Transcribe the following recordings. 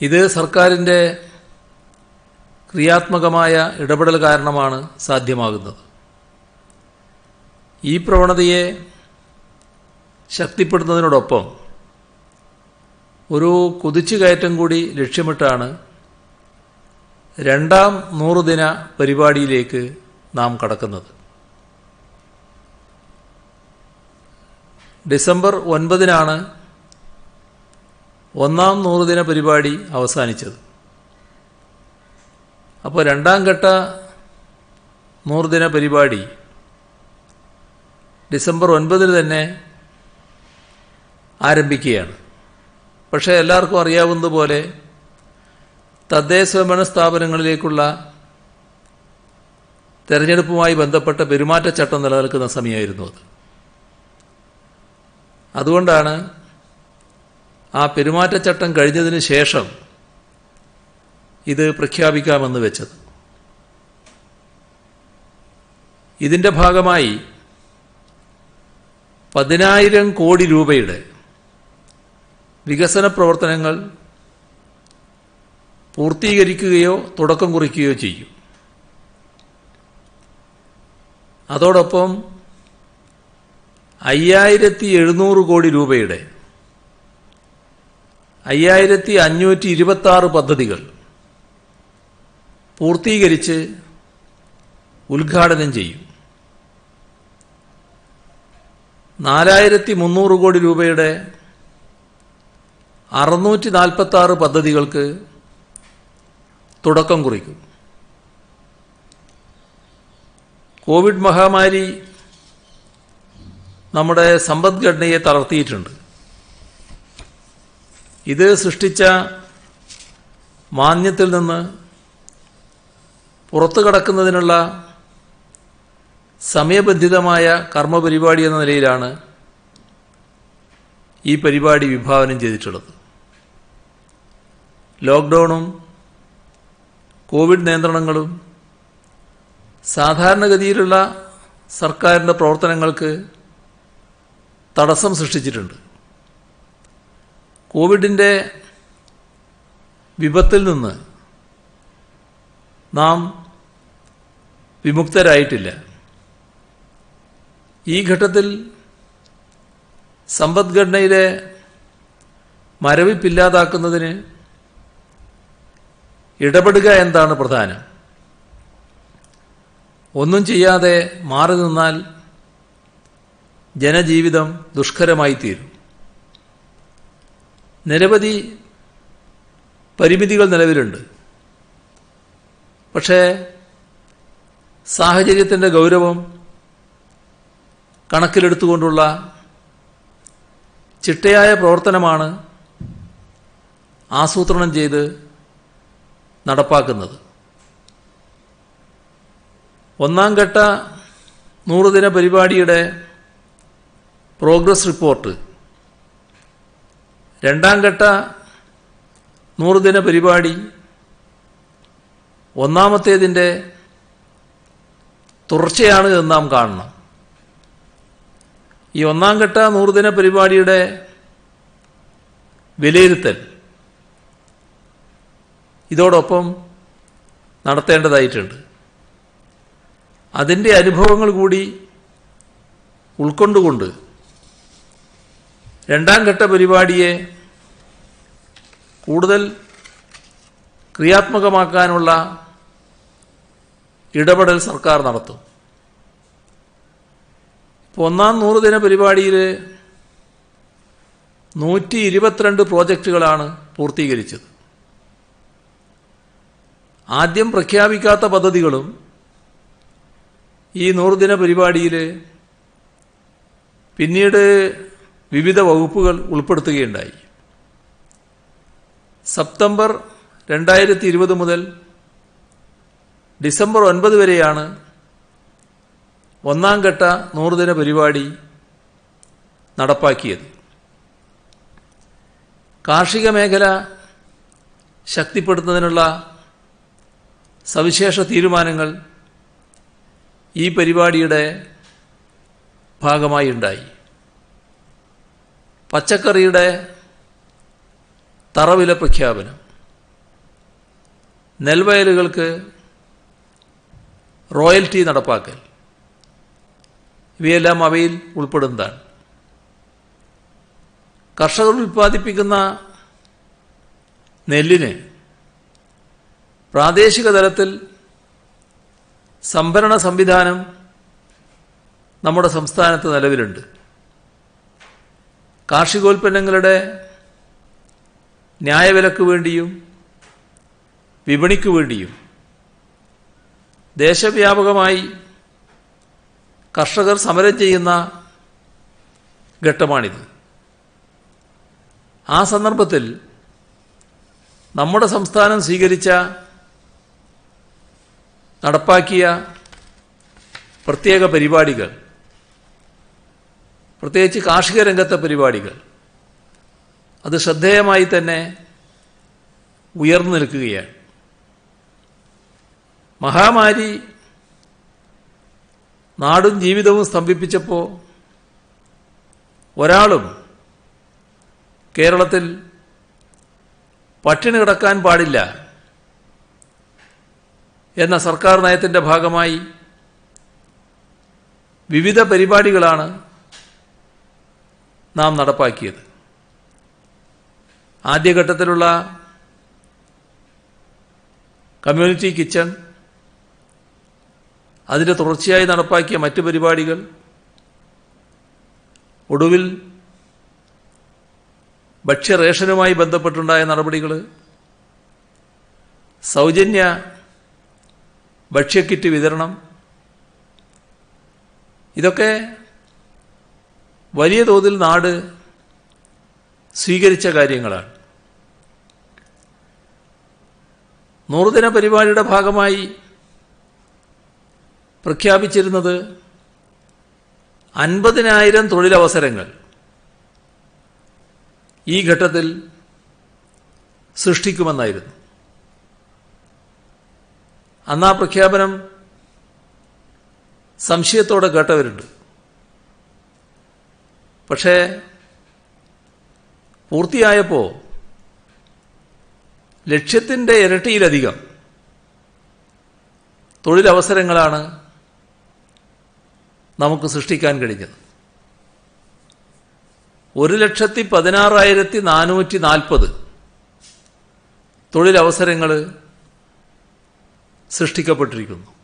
ഇത് സർക്കാരിന്റെ ക്രിയാത്മകമായ ഇടപെടൽ കാരണമാണ് സാധ്യമാകുന്നത്. ഈ പ്രവണതയെ ശക്തിപ്പെടുത്തുന്നതിനോടൊപ്പം ഒരു കുതിച്ചുകയറ്റം കൂടി ലക്ഷ്യമിട്ടാണ് രണ്ടാം നൂറുദിന പരിപാടിയിലേക്ക് നാം കടക്കുന്നത്. ഡിസംബർ ഒൻപതിനാണ് ഒന്നാം നൂറുദിന പരിപാടി അവസാനിച്ചത്. അപ്പോൾ രണ്ടാം ഘട്ട നൂറുദിന പരിപാടി ഡിസംബർ ഒൻപതിന് തന്നെ ആരംഭിക്കുകയാണ്. പക്ഷേ എല്ലാവർക്കും അറിയാവുന്നതുപോലെ തദ്ദേശ സ്വയംഭരണ സ്ഥാപനങ്ങളിലേക്കുള്ള തെരഞ്ഞെടുപ്പുമായി ബന്ധപ്പെട്ട പെരുമാറ്റച്ചട്ടം നിലനിൽക്കുന്ന സമയമായിരുന്നു അത്. അതുകൊണ്ടാണ് ആ പെരുമാറ്റച്ചട്ടം കഴിഞ്ഞതിന് ശേഷം ഇത് പ്രഖ്യാപിക്കാമെന്ന് വെച്ചത്. ഇതിന്റെ ഭാഗമായി പതിനായിരം കോടി രൂപയുടെ വികസന പ്രവർത്തനങ്ങൾ പൂർത്തീകരിക്കുകയോ തുടക്കം കുറിക്കുകയോ ചെയ്യും. അതോടൊപ്പം അയ്യായിരത്തി എഴുന്നൂറ് കോടി രൂപയുടെ അയ്യായിരത്തി അഞ്ഞൂറ്റി ഇരുപത്തി ആറ് പദ്ധതികൾ പൂർത്തീകരിച്ച് ഉദ്ഘാടനം ചെയ്യും. നാലായിരത്തി മുന്നൂറ് കോടി രൂപയുടെ അറുന്നൂറ്റി നാൽപ്പത്തി ആറ് പദ്ധതികൾക്ക് തുടക്കം കുറിക്കും. കോവിഡ് മഹാമാരി നമ്മുടെ സമ്പദ്ഘടനയെ തളർത്തിയിട്ടുണ്ട്. ഇത് സൃഷ്ടിച്ച മാന്യത്തിൽ നിന്ന് പുറത്തു കടക്കുന്നതിനുള്ള സമയബന്ധിതമായ കർമ്മപരിപാടി എന്ന നിലയിലാണ് ഈ പരിപാടി വിഭാവനം ചെയ്തിട്ടുള്ളത്. ലോക്ക്ഡൗണും കോവിഡ് നിയന്ത്രണങ്ങളും സാധാരണഗതിയിലുള്ള സർക്കാരിന്റെ പ്രവർത്തനങ്ങൾക്ക് തടസ്സം സൃഷ്ടിച്ചിട്ടുണ്ട്. കോവിഡിന്റെ വിപത്തിൽ നിന്ന് നാം വിമുക്തരായിട്ടില്ല. ഈ ഘട്ടത്തിൽ സമ്പദ്ഘടനയിലെ മരവിപ്പില്ലാതാക്കുന്നതിന് ഇടപെടുക എന്താണ് പ്രധാനം? ഒന്നും ചെയ്യാതെ മാറി നിന്നാൽ ജനജീവിതം ദുഷ്കരമായി തീരും നിരവധി പരിമിതികൾ നിലവിലുണ്ട്. പക്ഷേ സാഹചര്യത്തിന്റെ ഗൗരവം കണക്കിലെടുത്തുകൊണ്ടുള്ള ചിട്ടയായ പ്രവർത്തനമാണ് ആസൂത്രണം ചെയ്ത് നടപ്പാക്കുന്നത്. ഒന്നാം ഘട്ട നൂറുദിന പരിപാടിയുടെ പ്രോഗ്രസ് റിപ്പോർട്ട് രണ്ടാം ഘട്ട നൂറുദിന പരിപാടി. ഒന്നാമത്തേതിന്റെ തുടർച്ചയാണ് എന്ന് നാം കാണണം. ഈ ഒന്നാം ഘട്ട നൂറുദിന പരിപാടിയുടെ വിലയിരുത്തൽ ഇതോടൊപ്പം നടത്തേണ്ടതായിട്ടുണ്ട്. അതിന്റെ അനുഭവങ്ങൾ കൂടി ഉൾക്കൊണ്ടുകൊണ്ട് രണ്ടാം ഘട്ട പരിപാടിയെ കൂടുതൽ ക്രിയാത്മകമാക്കാനുള്ള ഇടപെടൽ സർക്കാർ നടത്തും. ഇപ്പോൾ ഒന്നാം നൂറ് ദിന പരിപാടിയിൽ നൂറ്റി ഇരുപത്തിരണ്ട് പ്രോജക്റ്റുകളാണ് പൂർത്തീകരിച്ചത്. ആദ്യം പ്രഖ്യാപിക്കാത്ത പദ്ധതികളും ഈ നൂറുദിന പരിപാടിയിൽ പിന്നീട് വിവിധ വകുപ്പുകൾ ഉൾപ്പെടുത്തുകയുണ്ടായി. സെപ്റ്റംബർ രണ്ടായിരത്തി ഇരുപത് മുതൽ ഡിസംബർ ഒൻപത് വരെയാണ് ഒന്നാം ഘട്ട നൂറുദിന പരിപാടി നടപ്പാക്കിയത്. കാർഷിക മേഖല ശക്തിപ്പെടുത്തുന്നതിനുള്ള സവിശേഷ തീരുമാനങ്ങൾ ഈ പരിപാടിയുടെ ഭാഗമായി ഉണ്ടായി. പച്ചക്കറിയുടെ തറവില പ്രഖ്യാപനം. നെൽവയലുകൾക്ക് റോയൽറ്റി നടപ്പാക്കൽ. ഇവയെല്ലാം അവയിൽ ഉൾപ്പെടുന്നതാണ്. കർഷകർ ഉൽപ്പാദിപ്പിക്കുന്ന നെല്ലിന് പ്രാദേശിക തലത്തിൽ സംഭരണ സംവിധാനം നമ്മുടെ സംസ്ഥാനത്ത് നിലവിലുണ്ട്. കാർഷികോൽപ്പന്നങ്ങളുടെ ന്യായവിലക്ക് വേണ്ടിയും വിപണിക്ക് വേണ്ടിയും ദേശവ്യാപകമായി കർഷകർ സമരം ചെയ്യുന്ന ഘട്ടമാണിത്. ആ സന്ദർഭത്തിൽ നമ്മുടെ സംസ്ഥാനം സ്വീകരിച്ച നടപ്പാക്കിയ പ്രത്യേക പരിപാടികൾ പ്രത്യേകിച്ച് കാർഷിക രംഗത്തെ പരിപാടികൾ അത് ശ്രദ്ധേയമായി തന്നെ ഉയർന്നു നിൽക്കുകയാണ്. മഹാമാരി നാടും ജീവിതവും സ്തംഭിപ്പിച്ചപ്പോൾ ഒരാളും കേരളത്തിൽ പട്ടിണി കിടക്കാൻ പാടില്ല എന്ന സർക്കാർ നയത്തിന്റെ ഭാഗമായി വിവിധ പരിപാടികളാണ് നാം നടപ്പാക്കിയത്. ആദ്യഘട്ടത്തിലുള്ള കമ്മ്യൂണിറ്റി കിച്ചൺ അതിന്റെ തുടർച്ചയായി നടപ്പാക്കിയ മറ്റ് പരിപാടികൾ ഒടുവിൽ ഭക്ഷ്യ റേഷനുമായി ബന്ധപ്പെട്ടുണ്ടായ നടപടികൾ സൗജന്യ ഭക്ഷ്യക്കിറ്റ് വിതരണം ഇതൊക്കെ വലിയ തോതിൽ നാട് സ്വീകരിച്ച കാര്യങ്ങളാണ്. നൂറുദിന പരിപാടിയുടെ ഭാഗമായി പ്രഖ്യാപിച്ചിരുന്നത് അൻപതിനായിരം തൊഴിലവസരങ്ങൾ ഈ ഘട്ടത്തിൽ സൃഷ്ടിക്കുമെന്നായിരുന്നു. അന്ന് ആ പ്രഖ്യാപനം സംശയത്തോടെ കേട്ടവരുണ്ട്. പക്ഷേ പൂർത്തിയായപ്പോൾ ലക്ഷ്യത്തിന്റെ ഇരട്ടിയിലധികം. തൊഴിലവസരങ്ങളാണ് നമുക്ക് സൃഷ്ടിക്കാൻ കഴിഞ്ഞത്. ഒരു ലക്ഷത്തി പതിനാറായിരത്തി നാനൂറ്റി നാൽപ്പത് തൊഴിലവസരങ്ങൾ സൃഷ്ടിക്കപ്പെട്ടിരിക്കുന്നു.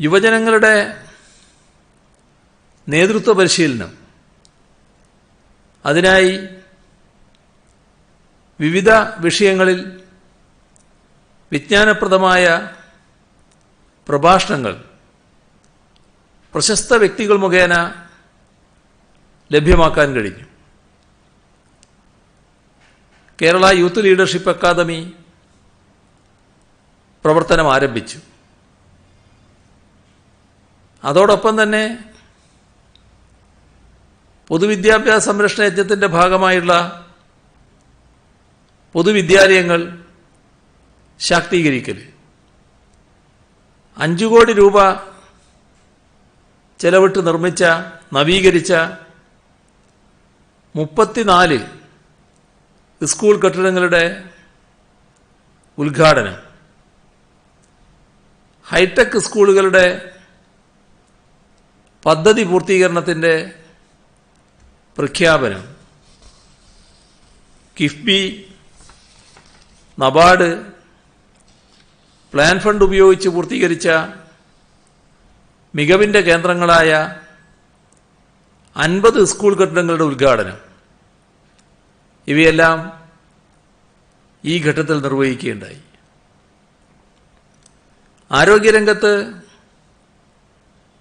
യുവജനങ്ങളുടെ നേതൃത്വ പരിശീലനം അതിനായി വിവിധ വിഷയങ്ങളിൽ വിജ്ഞാനപ്രദമായ പ്രഭാഷണങ്ങൾ പ്രശസ്ത വ്യക്തികൾ മുഖേന ലഭ്യമാക്കാൻ കഴിഞ്ഞു. കേരള യൂത്ത് ലീഡർഷിപ്പ് അക്കാദമി പ്രവർത്തനം ആരംഭിച്ചു. അതോടൊപ്പം തന്നെ പൊതുവിദ്യാഭ്യാസ സംരക്ഷണ യജ്ഞത്തിന്റെ ഭാഗമായുള്ള പൊതുവിദ്യാലയങ്ങൾ ശാക്തീകരിക്കൽ അഞ്ചു കോടി രൂപ ചെലവിട്ട് നിർമ്മിച്ച നവീകരിച്ച മുപ്പത്തിനാല് സ്കൂൾ കെട്ടിടങ്ങളുടെ ഉദ്ഘാടനം. ഹൈടെക് സ്കൂളുകളുടെ പദ്ധതി പൂർത്തീകരണത്തിന്റെ പ്രഖ്യാപനം. കിഫ്ബി നബാർഡ് പ്ലാൻ ഫണ്ട് ഉപയോഗിച്ച് പൂർത്തീകരിച്ച മികവിന്റെ കേന്ദ്രങ്ങളായ അൻപത് സ്കൂൾ കെട്ടിടങ്ങളുടെ ഉദ്ഘാടനം. ഇവയെല്ലാം ഈ ഘട്ടത്തിൽ നിർവഹിക്കുകയുണ്ടായി. ആരോഗ്യരംഗത്ത്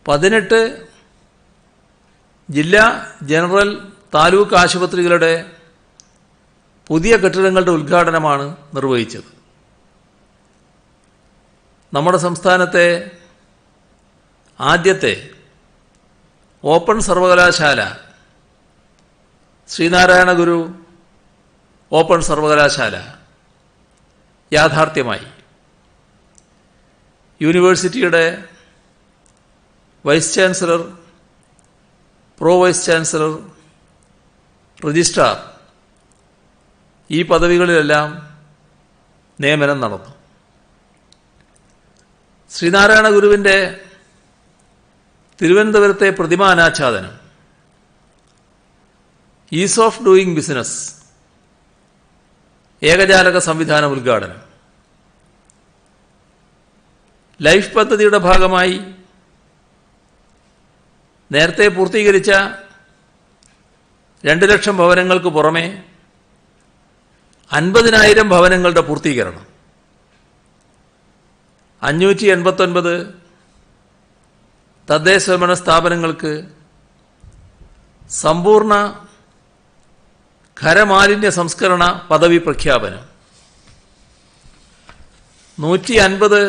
പതിനെട്ട് ജില്ലാ ജനറൽ താലൂക്ക് ആശുപത്രികളുടെ പുതിയ കെട്ടിടങ്ങളുടെ ഉദ്ഘാടനമാണ് നിർവഹിച്ചത്. നമ്മുടെ സംസ്ഥാനത്തെ ആദ്യത്തെ ഓപ്പൺ സർവകലാശാല ശ്രീനാരായണ ഗുരു ഓപ്പൺ സർവകലാശാല യാഥാർത്ഥ്യമായി. യൂണിവേഴ്സിറ്റിയുടെ vice chancellor pro vice chancellor registrar ഈ പദവികളിലെല്ലാം നിയമനം നടന്നു. ശ്രീനാരായണ ഗുരുവിന്റെ തിരുവനന്തപുരത്തെ പ്രതിമാനാച്ഛാദനം ഈസ് ഓഫ് ഡൂയിങ് ബിസിനസ് ഏകജാലക സംവിധാനം ഉദ്ഘാടനം. ലൈഫ് പദ്ധതിയുടെ ഭാഗമായി നേരത്തെ പൂർത്തീകരിച്ച രണ്ട് ലക്ഷം ഭവനങ്ങൾക്ക് പുറമെ അൻപതിനായിരം ഭവനങ്ങളുടെ പൂർത്തീകരണം. അഞ്ഞൂറ്റി എൺപത്തൊൻപത് തദ്ദേശ സ്വയംഭരണ സ്ഥാപനങ്ങൾക്ക് സമ്പൂർണ ഖരമാലിന്യ സംസ്കരണ പദവി പ്രഖ്യാപനം. നൂറ്റി അൻപത്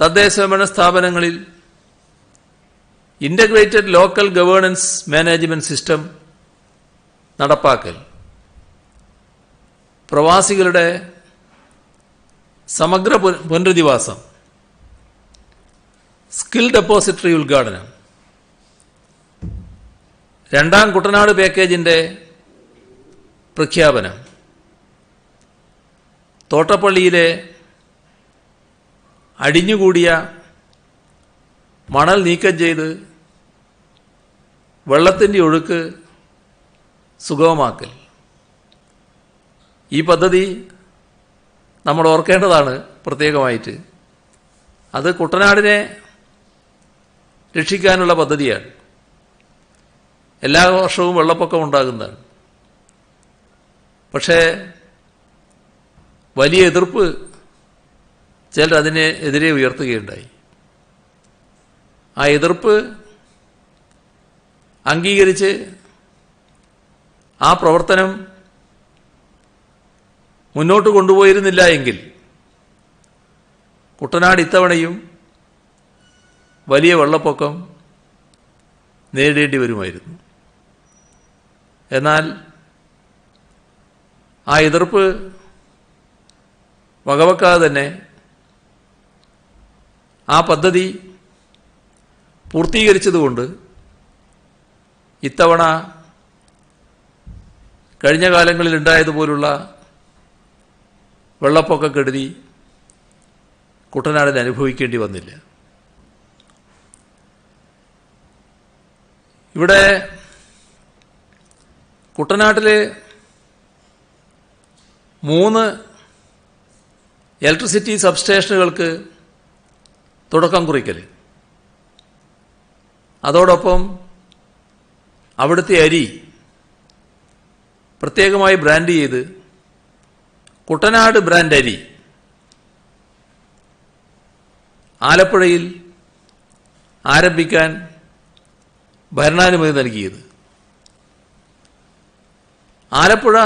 തദ്ദേശ സ്വയംഭരണ സ്ഥാപനങ്ങളിൽ integrated local governance management system നടപ്പാക്കൽ. പ്രവാസികളുടെ സമഗ്ര പുന- പുനരധിവാസം. സ്കിൽ ഡെപ്പോസിറ്ററി ഉദ്ഘാടനം. രണ്ടാം കുട്ടനാട് പാക്കേജിന്റെ പ്രഖ്യാപനം. തോട്ടപ്പള്ളിയിലെ അടിഞ്ഞുകൂടിയ മണൽ നീക്കം ചെയ്ത് വെള്ളത്തിന്റെ ഒഴുക്ക് സുഗമമാക്കൽ. ഈ പദ്ധതി നമ്മൾ ഓർക്കേണ്ടതാണ് പ്രത്യേകമായിട്ട്. അത് കുട്ടനാടിനെ രക്ഷിക്കാനുള്ള പദ്ധതിയാണ്. എല്ലാ വർഷവും വെള്ളപ്പൊക്കം ഉണ്ടാകുന്നതാണ്. പക്ഷേ വലിയ എതിർപ്പ് ചിലർ അതിനെ എതിരെ ഉയർത്തുകയുണ്ടായി. ആ എതിർപ്പ് അംഗീകരിച്ച് ആ പ്രവർത്തനം മുന്നോട്ട് കൊണ്ടുപോയിരുന്നില്ല എങ്കിൽ കുട്ടനാട് ഇത്തവണയും വലിയ വെള്ളപ്പൊക്കം നേരിടേണ്ടി വരുമായിരുന്നു. എന്നാൽ ആ എതിർപ്പ് വകവെക്കാതെ തന്നെ ആ പദ്ധതി പൂർത്തീകരിച്ചതുകൊണ്ട് ഇത്തവണ കഴിഞ്ഞ കാലങ്ങളിൽ ഉണ്ടായതുപോലുള്ള വെള്ളപ്പൊക്ക കെടുതി കുട്ടനാടിന് അനുഭവിക്കേണ്ടി വന്നില്ല. ഇവിടെ കുട്ടനാട്ടിൽ മൂന്ന് ഇലക്ട്രിസിറ്റി സബ്സ്റ്റേഷനുകൾക്ക് തുടക്കം കുറിക്കൽ അതോടൊപ്പം അവിടുത്തെ അരി പ്രത്യേകമായി ബ്രാൻഡ് ചെയ്ത് കുട്ടനാട് ബ്രാൻഡ് അരി. ആലപ്പുഴയിൽ ആരംഭിക്കാൻ ഭരണാനുമതി നൽകിയത്. ആലപ്പുഴ